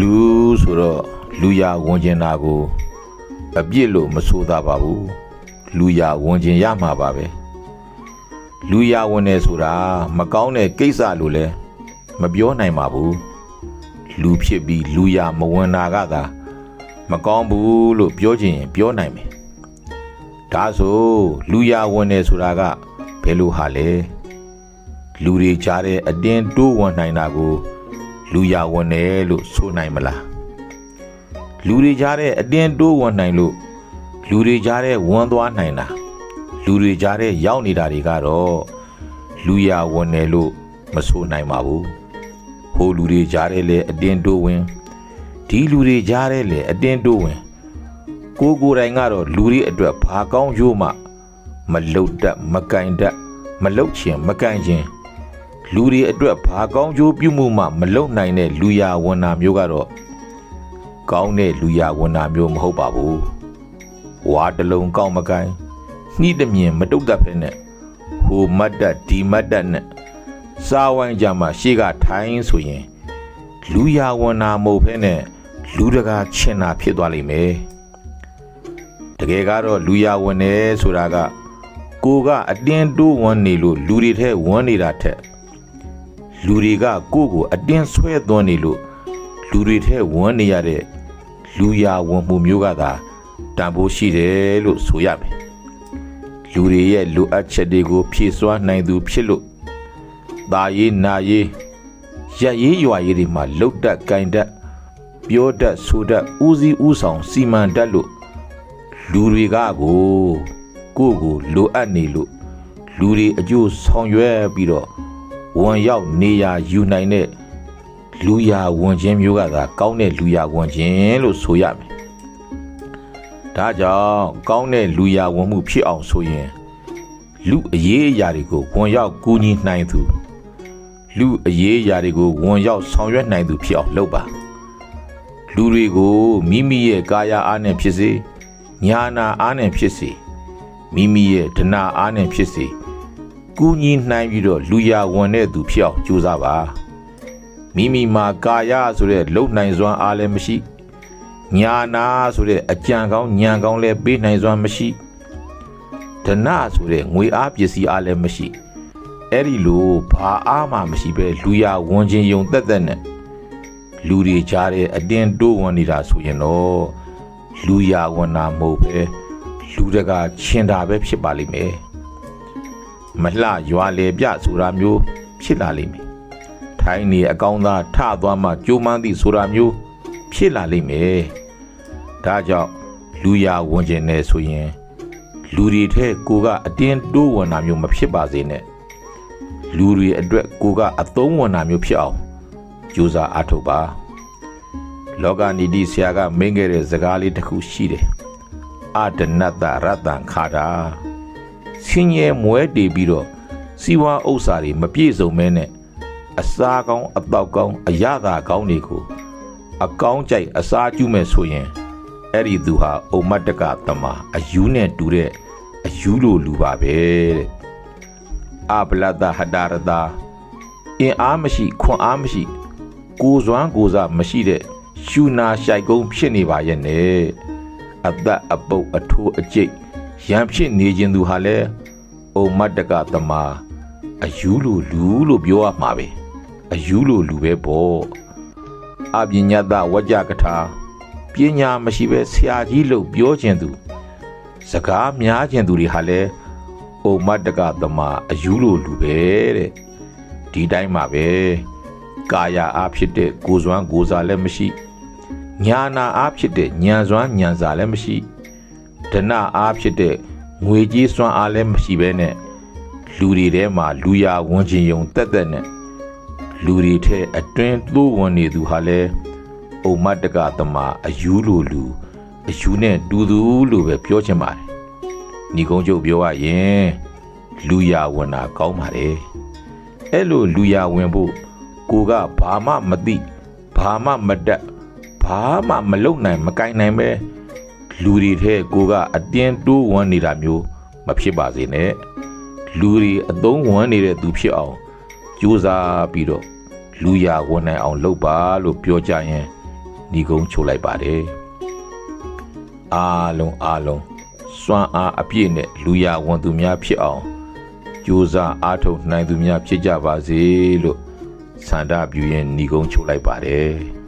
လူဆိုတော့လူရဝန်ကျင်တာကိုအပြစ်လို့မဆိုသာပါဘူးလူရဝန်ကျင်ရမှာပါပဲလူရဝန်နေဆိုတာမကောင်းတဲ့ကိစ္စလို့လဲမပြောနိုင်ပါဘူးလူဖြစ်ပြီးလူရမဝန်တာကသာမကောင်းဘူးလို့ပြောချင်ရင်ပြောနိုင်မယ်ဒါဆိုလူရဝန်နေဆိုတာကဘယ်လိုဟာလဲလူတွေကြားတဲ့အတင်းတိုးဝန်နိုင်တာကို လူရဝန်တယ်လို့ဆိုနိုင်မလားလူတွေကြားတဲ့အတင်းတိုးဝန်နိုင်လို့လူတွေကြားတဲ့ဝန်သွားနိုင်တာလူတွေကြားတဲ့ရောက်နေတာတွေကတော့လူရဝန်တယ်လို့မဆိုနိုင်ပါဘူးဟိုလူတွေကြားတဲ့လေအတင်းတိုးဝင်ဒီလူတွေကြားတဲ့လေအတင်းတိုးဝင်ကိုကိုယ်တိုင်ကတော့လူတွေအတွက်ဘာကောင်းရိုးမှမလုတ်တတ်မကင်တတ်မလုတ်ချင်မကင်ခြင်း လူတွေအတွက်ဘာကောင်းကျိုးပြုမှုမှမလုံနိုင်တဲ့လူရဝန်နာမျိုးကတော့ကောင်းတဲ့လူရဝန်နာမျိုးမဟုတ်ပါဘူး။ဝါတလုံးကောင်းမကိုင်းနှီးတမြင်မတုတ်တတ်ဖ ೇನೆ ဟိုမတ်တက်ဒီမတ်တက်နဲ့စားဝိုင်းကြမှာရှေ့ကထိုင်းဆိုရင်လူရဝန်နာမဟုတ်ဖ ೇನೆ လူတကာချင်တာဖြစ်သွားလိမ့်မယ်။တကယ်ကတော့လူရဝန်နေဆိုတာကကိုကအတင်းတိုးဝန်နေလို့လူတွေထဲဝန်နေတာထက် လူတွေကကိုယ့်ကိုအတင်းဆွဲသွန်းနေလို့လူတွေထဲဝန်းနေရတဲ့လူရဝန်မှုမျိုးကသာတန်ဖိုးရှိတယ်လို့ဆိုရမယ်လူတွေရဲ့လိုအပ်ချက်တွေကိုဖြည့်စွမ်းနိုင်သူဖြစ်လို့ตาရေးနာရေးရက်ရေးရွာရေးတွေမှာလှုပ်တက်ကင်တက်ပြောတတ်ဆိုတတ်ဦးစီးဦးဆောင်စီမံတတ်လို့လူတွေကကိုကိုယ့်ကိုလိုအပ်နေလို့လူတွေအကျိုးဆောင်ရွက်ပြီးတော့ ဝန်ရောက်နေရယူနိုင်တဲ့လူရဝန်ချင်းမျိုးကသာကောင်းတဲ့လူရဝန်ချင်းလို့ဆိုရမယ်။ဒါကြောင့်ကောင်းတဲ့လူရဝန်မှုဖြစ်အောင်ဆိုရင်လူအရေးအရာတွေကိုဝန်ရောက်ကူညီနိုင်သူလူအရေးအရာတွေကိုဝန်ရောက်ဆောင်ရွက်နိုင်သူဖြစ်အောင်လုပ်ပါ။လူတွေကိုမိမိရဲ့ကာယအားနဲ့ဖြစ်စေညာနာအားနဲ့ဖြစ်စေမိမိရဲ့ဒနာအားနဲ့ဖြစ်စေ ကူညီနိုင်ပြီးတော့လူရဝန်တဲ့သူဖြစ်အောင်ကြိုးစားပါမိမိမှာကာယဆိုတဲ့လုံနိုင်စွမ်းအားလည်းမရှိညာနာဆိုတဲ့အကြံကောင်းညံကောင်းလည်းပေးနိုင်စွမ်းမရှိဒနာဆိုတဲ့ငွေအားပစ္စည်းအားလည်းမရှိအဲ့ဒီလိုဘာအားမှမရှိပဲလူရဝန်ချင်းယုံတက်တက်နဲ့လူတွေကြားတဲ့အတင်းတိုးဝန်နေတာဆိုရင်တော့လူရဝန်နာမဟုတ်ပဲလူတကာချင်တာပဲဖြစ်ပါလိမ့်မယ် မလှရွာလေပြဆိုတာမျိုးဖြစ်လာလိမ့်မယ်။ထိုင်းနေအကောင်းသားထသွားမှကြိုးမန်းသည့်ဆိုတာမျိုးဖြစ်လာလိမ့်မယ်။ဒါကြောင့်လူရဝန်ကျင်နေဆိုရင် လူတွေထဲကိုကအတင်းတိုးဝင်တာမျိုးမဖြစ်ပါစေနဲ့။လူတွေအတွက်ကိုကအသုံးဝင်တာမျိုးဖြစ်အောင်ကြိုးစားအားထုတ်ပါ။လောကနီတိဆရာကမင်းခဲ့တဲ့စကားလေးတစ်ခုရှိတယ်။အတနတ္တရတ္တံခါတာ ဆင်းရဲမွဲတည်ပြီးတော့စီဝါဥစ္စာတွေမပြည့်စုံမဲနဲ့အစားကောင်းအတော့ကောင်းအရသာကောင်းတွေကိုအကောင်းကြိုက်အစားကျူးမဲ့ဆိုရင်အဲ့ဒီသူဟာအုံမတ်တကတမအယူနဲ့တူတဲ့အယူလိုလူပါပဲတဲ့အပလတဟတာရတာအင်အားမရှိခွန်အားမရှိ ကိုယ်စွမ်းကိုယ်စားမရှိတဲ့ရှူနာရှိုက်ကုန်းဖြစ်နေပါရဲ့နဲ့အသက်အပုတ်အထိုးအကျိတ် ရန်ဖြစ်နေခြင်းသူဟာလဲအုံမတ်တကသမာအယူလိုလူလို့ပြောရမှာပဲအယူလိုလူပဲပေါ့အပညာတဝကြကထာပညာမရှိပဲဆရာကြီးလို့ပြောခြင်းသူစကားများခြင်းသူတွေဟာလဲအုံမတ်တကသမာအယူလိုလူပဲတဲ့ဒီတိုင်းမှာပဲကာယအားဖြစ်တဲ့ကိုယ်စွမ်းကိုယ်စားလည်းမရှိညာနာအားဖြစ်တဲ့ဉာဏ်စွမ်းဉာဏ်စာလည်းမရှိ ဒနအားဖြစ်တဲ့ငွေကြီးစွမ်းအားလည်းမရှိဘဲနဲ့လူတွေထဲမှာလူရဝန်ချင်းယုံတက်တက်နဲ့လူတွေထဲအတွင်းသိုးဝင်နေသူဟာလဲအုံမတ်တကသမာအယူလိုလူအယူနဲ့တူသူလို့ပဲပြောချင်ပါတယ်။ညီကုန်းကျုပ်ပြောရရင်လူရဝင်တာကောင်းပါတယ်။အဲ့လိုလူရဝင်ဖို့ကိုကဘာမှမသိဘာမှမတတ်ဘာမှမလုပ်နိုင်မကင်နိုင်ပဲ လူတွေထဲကိုကအတင်းတိုးဝန်းနေတာမျိုးမဖြစ်ပါစေနဲ့လူတွေအသုံးဝန်းနေတဲ့သူဖြစ်အောင်ကြိုးစားပြီးတော့လူရဝန်နိုင်အောင်လုပ်ပါလို့ပြောကြရင်ညီကုန်းချိုလိုက်ပါတယ်အားလုံးအားလုံးစွမ်းအားအပြည့်နဲ့လူရဝန်သူများဖြစ်အောင်ကြိုးစားအားထုတ်နိုင်သူများဖြစ်ကြပါစေလို့ဆန္ဒပြုရင်ညီကုန်းချိုလိုက်ပါတယ်